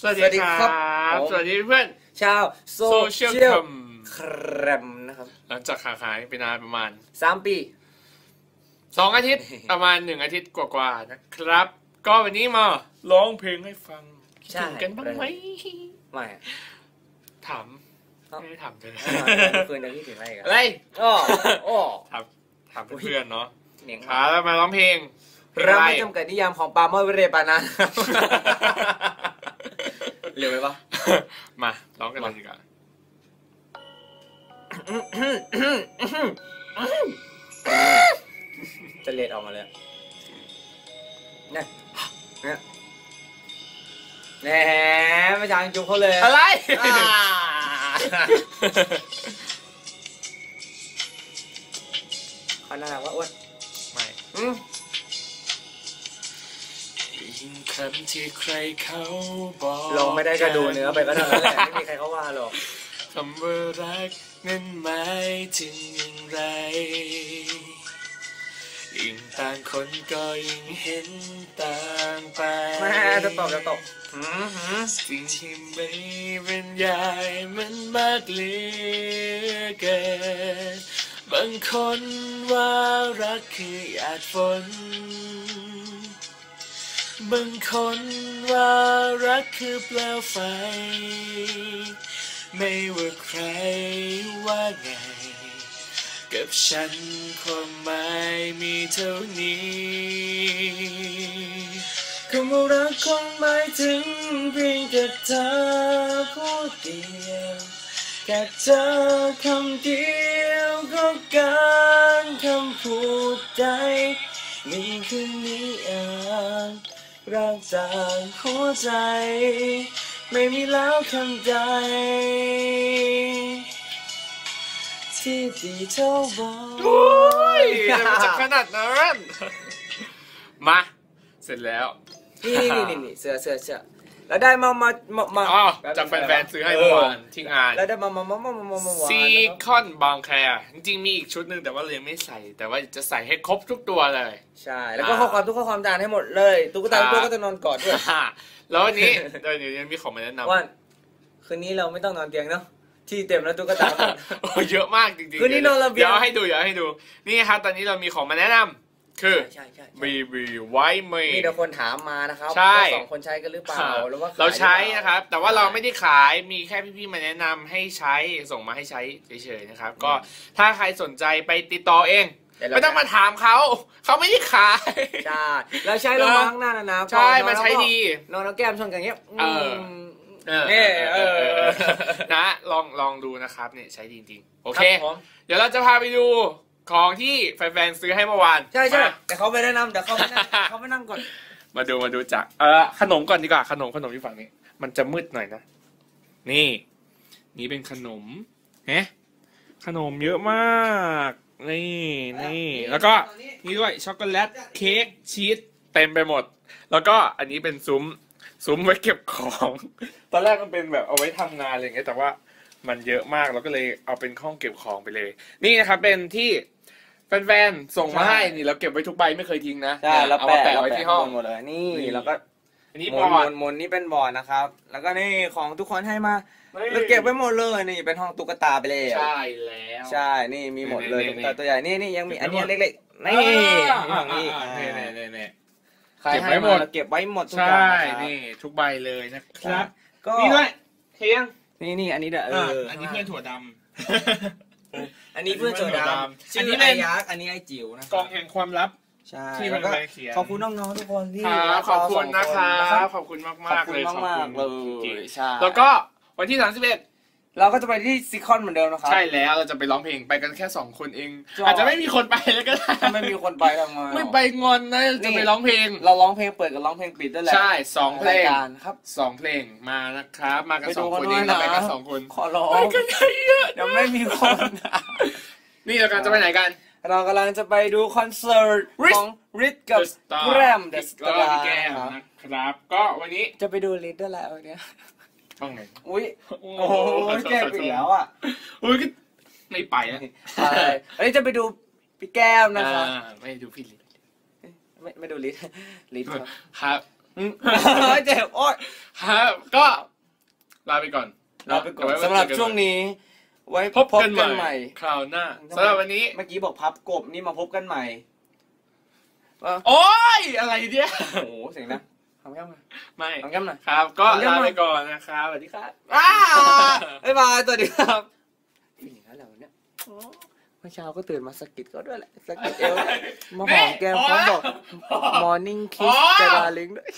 สวัสสวัสดีดีคครัรับผมสวัสดีเพื่อน ชาวโซโซเชีเชียยลลคครมนะครับ หลังจากขาหายไปนานประมาณสามปีสองอาทิตย์ ประมาณหนึ่งอาทิตย์กว่าๆนะครับ ก็วันนี้มาร้องเพลงให้ฟังคิดใช่ถึงกันบ้างไหมไม่อะถามเอ้าไม่ได้ถามเธอเมื่อคืนจะคิดถึงอะไรกันอะไรอ้ออ้อถามถามเพื่อนๆเนาะเหนียงขาแล้วมาร้องเพลงเราไม่อะจำกัดนิยามของปาล์มวิเรปานะเร็วไห มปะมาร้องกันเลยดีกว่าจะเลดออกมาเลยเนี่ยเนี่ยแหมไม่จางจุกเขาเลยอะไรอ่าเขาน่ารักว่าอ้วนไม่ คำที่ใครเขาบอกลงไม่ได้ก็ดูเนื้อไปก็เท่านั้นแหละไม่มีใครเขาว่าหรอกคำว่ารักนั้นหมายถึงอย่างไรยิ่งต่างคนก็ยิ่งเห็นต่างไปแม่จะตอบจะตอบหืมหืมสิ่งที่ไม่บรรยายมันมากเหลือเกินบางคนว่ารักคือหยาดฝน บางคนว่ารักคือเปลวไฟ ไม่ว่าใครว่าไง กับฉันความหมายมีเท่านี้คำว่ารักคงหมายถึงเพียงแค่เธอผู้เดียวแค่เธอคำเดียวก็การคำพูดใดนี่คือนิยาม รักจากหัวใจ ไม่มีแล้วคำใด ที่ดีเท่าบอกโอ้ยมันจะขนาดนั้น มา เสร็จแล้ว นี่นี่นี่นี่เสือเสือเสือ แล้วได้มามามามาอ๋อจากแฟนๆซื้อให้เมื่อวานที่งานแล้วได้มามามามามามามาซีคอนบางแคร์จริงๆมีอีกชุดหนึ่งแต่ว่าเรายังไม่ใส่ แต่ว่าจะใส่ให้ครบทุกตัวเลย ใช่ แล้วก็ข้อความทุกข้อความจานให้หมดเลยตุ๊กตาทุกตัวก็จะนอนกอดด้วยแล้ววันนี้เดี๋ยวนี้มีของมาแนะนำว่านคืนนี้เราไม่ต้องนอนเตียงเนาะที่เต็มแล้วตุ๊กตาโอ้เยอะมากจริงๆคืนนี้นอนระเบียงเดี๋ยวให้ดูเดี๋ยวให้ดูนี่ครับตอนนี้เรามีของมาแนะนำ คือ ใช่ใช่ใช่บีบีไว้เมมีแต่คนถามมานะครับใช่ ว่าสองคนใช้กันหรือเปล่าหรือว่าขยเราใช้หอเปล่นะครับ แต่ว่าเราไม่ได้ขายมีแค่พี่ๆมาแนะนำให้ใช้ส่งมาให้ใช้เฉยๆนะครับ ก็ถ้าใครสนใจไปติดต่อเอง เดี๋ยวเรไม่ต้องมาถามเขาเขาไม่ได้ขาย ใช่แล้วใช้ลงมาข้างหน้านะนะใช่ก่อนนอนมาใช้แล้วก็ดี นอนแล้วแก้มชนกันอย่างเงี้ยเออ ม เออนี่เออนะลองลองดูนะครับเนี่ยใช้ดีจริงๆโอเค รับผม เดี๋ยวเราจะพาไปดู ของที่แฟนๆซื้อให้เมื่อวานใช่ใช่มาแต่เขาไปแนะนำเดี๋ยวเขาไปนั่งเขาไปนั่งก่อนมาดูมาดูจากเออขนมก่อนดีกว่าขนมขนมที่ฝั่งนี้ มันจะมืดหน่อยนะ นี่ นี่เป็นขนมเฮ้ขนมเยอะมาก นี่นี่ แล้วก็นี่ด้วยช็อกโกแลตเค้กชีสเต็มไปหมด แล้วก็อันนี้เป็นซุ้มซุ้มไว้เก็บของ ตอนแรกมันเป็นแบบเอาไว้ทำงานอะไรอย่างเงี้ยแต่ว่ามันเยอะมากเราก็เลยเอาเป็นห้องเก็บของไปเลย นี่นะครับเป็นที่ แฟนๆส่งมาให้นี่เราเก็บไว้ทุกใบไม่เคยทิ้งนะใช่แล้วเอามาแปะแปะไว้ที่ห้องหมดเลยนี่นี่แล้วก็อันนี้หมุบนอหร์มุดนหมุนนี่เป็นบอร์ดนะครับ แล้วก็นี่ของทุกคนให้มาเราเก็บไปหมดเลยนี่เป็นห้องตุ๊กตาไปเลยใช่แล้วใช่ นี่มีหมดเลยนี่ตุ๊กนี่ตาตัวใหญ่นี่นี่ยังมีเก็อับนไว้เนี้ยหมดเล็กๆนี่อ่ามีของนี่อ่านี่นี่นี่นี่ใครเก็บให้ไว้หมมาดเราเก็บไว้หมดทุกอใช่ย่างนะครับนี่ทุกใบเลยนะครับ ก็นี่ด้วยเทียงนี่นี่อันนี้เด้อเอออันนี้เพื่อนถั่วด อันนี้เพื่อนโจดามอัชื่นอนี้ไอเป็นยักษ์อันนี้ไอจิ๋วนะำกองแห่งความลับ ใช่ที่มันแล้วก็ไปเขียน ขอบคุณน้องๆทุกคนที่ครับรักขอบคุณนะคเราสองรับนขอบคุณมากขอบมากคุเลณยมากๆเลจริงยๆใช่ แล้วก็วันที่ 31 เราก็จะไปที่ซิคอนเหมือนเดิมนะครับ ใช่แล้วเราจะไปร้องเพลงไปกันแค่2คนเอง จ้ะ อาจจะไม่มีคนไปแล้วก็ได้ถ้าไม่มีคนไปทำไงไม่ไปงอนนะจะไปร้องเพลง เราร้องเพลงเปิดกับร้องเพลงปิดด้วยแหละใช่สองเพลรายงการครับ สองเพลงมานะครับ มากันไปสดูองกัคนนด้เอวยงนะเราไปกันสองคนขอร้อไปงกันเยอะเดี๋ยวไม่มีคน นี่เรากำลังจะไปไหนกัน เรากำลังจะไปดูคอนเสิร์ต Riz ของริทกับ The Star แกรมเดอะสแล้วตาก็ร์พี่แก้มนะครับ ก็วันนี้จะไปดูริทด้วยแหละวันเนี้ย ช่องไหนอุ้ยโอ้โหแก้มอีกแล้วอะอุ้ยก็ไม่ไปนะใช่วันนี้จะไปดูพี่แก้มนะครับอ่าไม่ดูพี่ลิศไม่ไม่ดูริทริทครับครับอืมเจ็บโอ๊ยครับก็ก่อนลาไปก่อนเดี๋ยไสำหรับเจอกัช่วงนี้ ไว้พบกันใหม่คราวหน้าสำหรับวันนี้เมื่อกี้บอกพับกบนี่มาพบกันใหม่ว่าโอ้ยอะไรเนี่ยโอ้โหเสียงนะ ทำแก้มหน่อยไม่ทำแก้มหน่อยครับ ก็ทำยังไงลาไปก่อนนะครับสวัสดีครับอ้าบ๊ายบายสวัสดีครับเป็นอย่างนั้นแล้วเนี่ยอ๋อเมื่อเช้าก็ตื่นมาสะกิดเขาด้วยแหละสะกิดเอวด้วยมาหอมแก้มเขาบอก morning kiss จะดาลิงด้วย